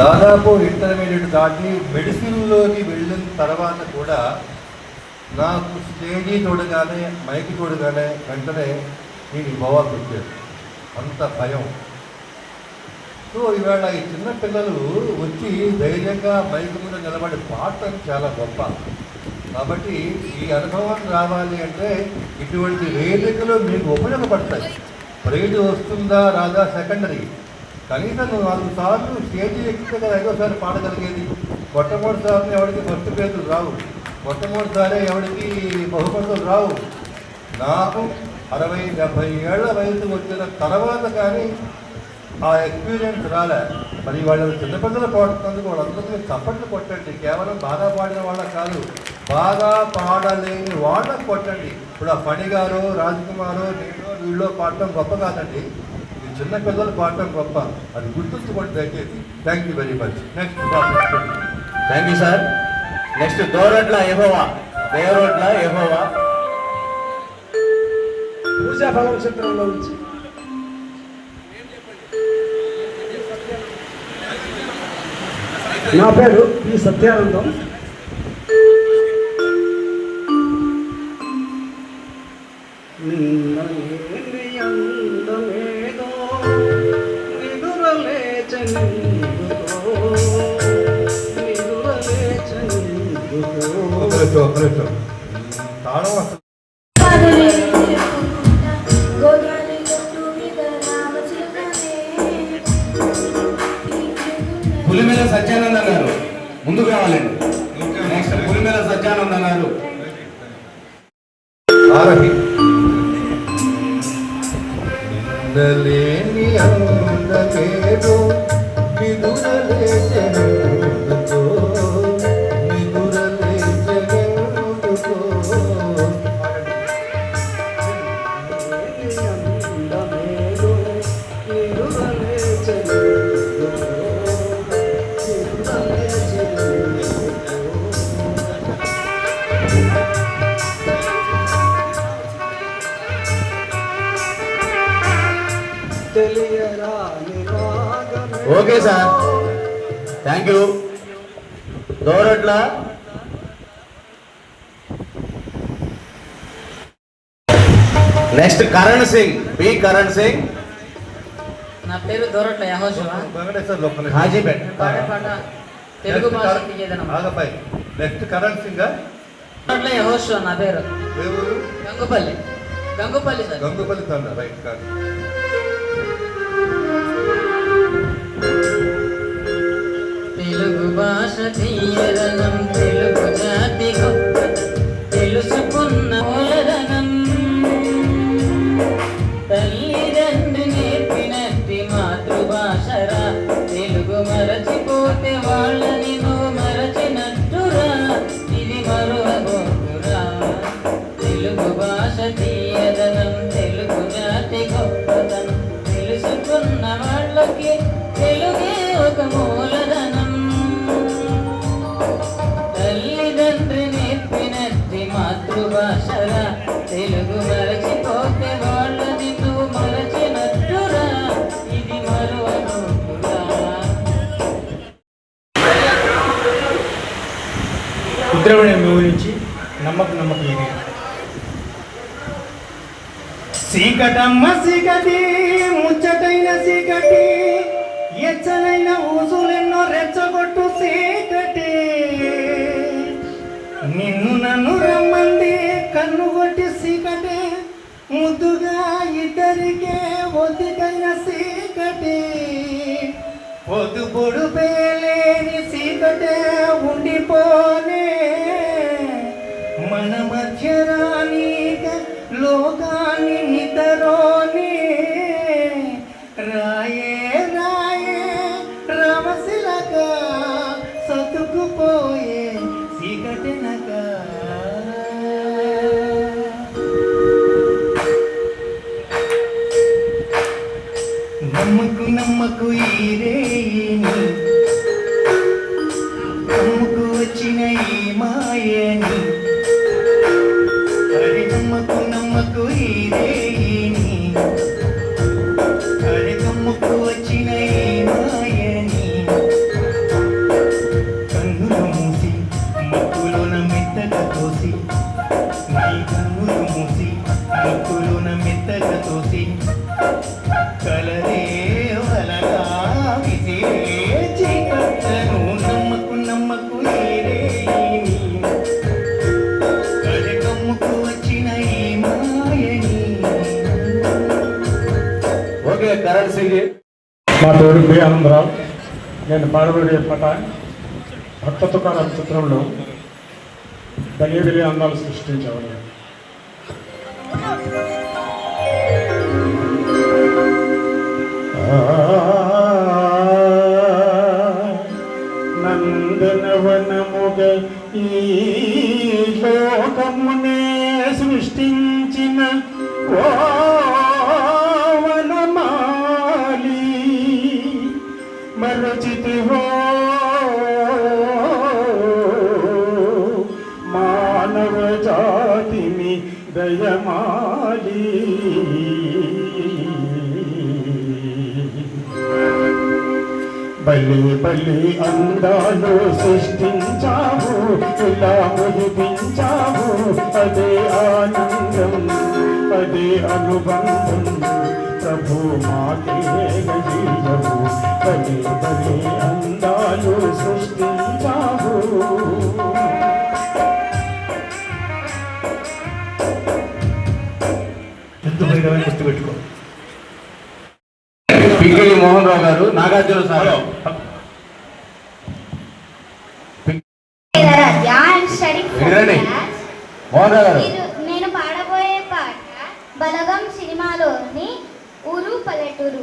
దాదాపు ఇంటర్మీడియట్ దాటి మెడిసిన్లోకి వెళ్ళిన తర్వాత కూడా నాకు స్టేజీ చూడగానే మైక్ చూడగానే వెంటనే నేను గోవాకి వచ్చాను అంత భయం. సో ఇవాళ ఈ చిన్న పిల్లలు వచ్చి ధైర్యంగా మైక్ మీద నిలబడి పాడటం చాలా గొప్ప. కాబట్టి ఈ అనుభవం రావాలి అంటే ఇటువంటి వేదికలు మీకు ఉపయోగపడతాయి. ప్రైజ్ వస్తుందా రాదా సెకండరీ? కనీసం నువ్వు నాలుగు సార్లు స్టేజీ ఎక్కితే కదా ఐదోసారి పాడగలిగేది మొట్టమొదటిసారి ఎవరికి ఫస్ట్ పేర్లు రావు. మొట్టమొదటిసారి ఎవరికి బహుమతులు రావు. నాకు అరవై డెబ్భై ఏళ్ళ వయసు వచ్చిన తర్వాత కానీ ఆ ఎక్స్పీరియన్స్ రాలే. మరి వాళ్ళు చిన్నపిల్లలు పాడుతున్నందుకు వాళ్ళందరికీ చప్పట్లు కొట్టండి. కేవలం బాగా పాడిన వాళ్ళకి కాదు బాగా పాడలేని వాళ్ళకి కొట్టండి. ఇప్పుడు ఆ ఫణి గారు రాజ్కుమారు నేను వీళ్ళో పాడటం గొప్ప కాదండి. చిన్న పిల్లలు పాడటం గొప్ప. అది గుర్తుంచుకోండి దయచేసి. Thank you very much next thank you sir next Doratla ఎహోవా దేవరోట్ల ఎహోవా పూజా ఫలం చిత్రంలో నుంచి నా పేరు పి సత్యానందం. తాళం వస్తుంది పులిమేల సత్యానంద గారు ముందుకు రావాలండి. నెక్స్ట్ పులిమేల సత్యానంద గారు. నిందలేని అందమేదో నిదురలేచెనుకో, okay sir. Thank you. Doratla next Karan Singh P Karan Singh. నా పేరు దొరట్ల యహోశివ హాజీపేట్ తెలుగు భాష నెక్స్ట్ కరణ్ సింగ్ దొరట్ల యహోశివ నా పేరు. గంగుపల్లి. గంగుపల్లి సార్. గంగుపల్లి తండ రైట్ కాదు తెలుగు భాష తీయదనం తెలుగు జాతి గొప్పదనం తెలుసుకున్న రుద్రమణి మూవీ నుంచి నమ్మకం నమ్మకం ఇది సీకటమ్మ సీకటి ముచ్చటైన సీకటి ఎచ్చనైన ఊసులెన్నో రెచ్చగొట్టు సీకటి నిన్ను నన్ను రమ్మంది కన్ను కొట్టి సీకటి ముద్దుగా ఇద్దరికే ఒద్దికైన సీకటి పొద్దు పొడుపే లేని సీకటే ఉండిపోని can I? అరే నమ్మకు నమ్మకు ఈ పరిచయం మా పేరు బి ఆనందరావు నేను పాడబడే పట భక్త తుకారం చిత్రంలో గలియగలి అందాలు సృష్టించేవాడు జాతిమి దయమాలి. బలి బలి అందాలు సృష్టించావు ఇలా ముదిపించావు అదే ఆనందం అదే అనుబంధం. ప్రభు మాకే గజీయవు బలి బలి అందాలు నేను పాడబోయే పాట బలగం సినిమాలోని ఊరు పల్లెటూరు.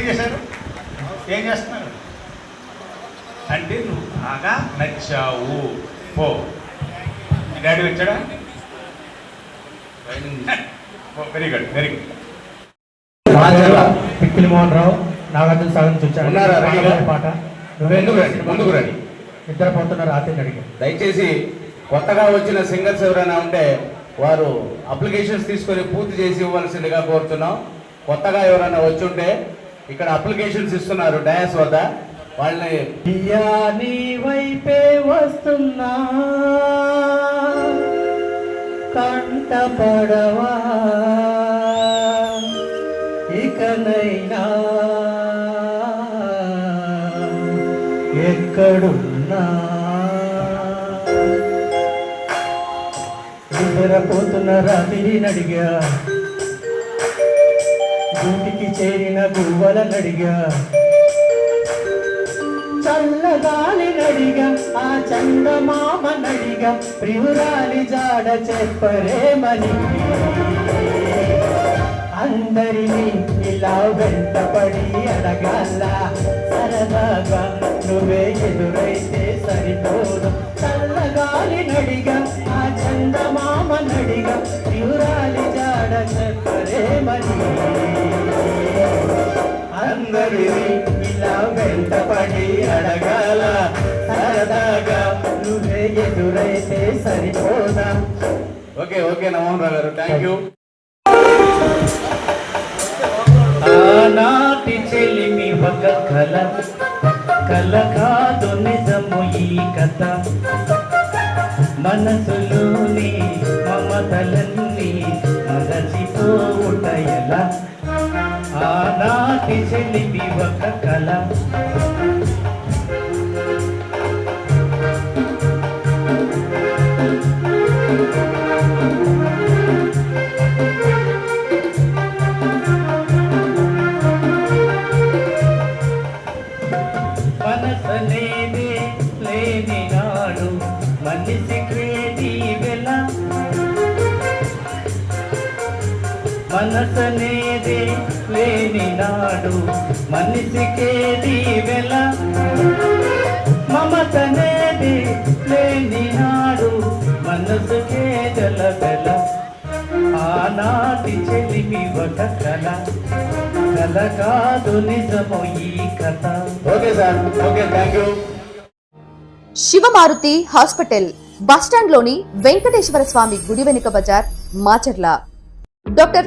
ఏం చేశారు? ఏం చేస్తున్నారు? అంటే నువ్వు బాగా నచ్చావు. పో. మీ డాడీ వచ్చాడా? Very good very good. Pikkili Mohan Rao Nagarjuna Sagar నుంచి వచ్చాడు? పాట. ముందుకు రండి ముందుకు రండి. నిద్రపోతున్నారు రాత్రి అడిగి దయచేసి కొత్తగా వచ్చిన సింగర్స్ ఎవరైనా ఉంటే వారు అప్లికేషన్స్ తీసుకొని పూర్తి చేసి ఇవ్వాల్సిందిగా కోరుతున్నాం. కొత్తగా ఎవరైనా వచ్చి ఉంటే ఇక్కడ అప్లికేషన్స్ ఇస్తున్నారు. డయాస్ వద్ద. వాళ్ళని అయ్యా నీ వైపే వస్తున్నా. కంట పడవా. ఇకనైనా. ఎక్కడున్నా. నిద్రపోతున్న రాత్రి నడిగా గూటికి చేరిన గువ్వలనడిగా. చల్లగాలి నడిగా ఆ చందమామ నడిగా ప్రియురాలి జాడ చెప్పరేమని. అందరినీ ఇలా వెంటపడి అడగాల సరదాగా నువ్వే ఎదురైతే సరిపోదు. చల్లగాలి నడిగా ఆ చందమామ నడిగా ప్రియురాలి జాడ చెప్పరేమని. అందరినీ ఇలా వెంటపడి అడగాల. సరదాగా నువ్వే ఎదురైతే సరిపోదా? ఓకే ఓకే నమోహన్ రావు గారు థ్యాంక్ యూ ఆనాటి చెలిమి ఒక కల. కల కాదు నిజము ఈ కథ. మనసులోని మమతల ఆనాటి చెలిమి ఒక కళ మనసనేదే లేని నాడు మనిషికేది వెల మమతనేది లేని నాడు మనసుకే గలగల ఆనాటి చెలిమి ఒక కల. కల కాదు నిజము ఈ కథ. Okay sir okay thank you. Shivamaruthi hospital బస్టాండ్లోని Venkateswara Swamy గుడి వెనుక బజార్ మాచర్ల. డాక్టర్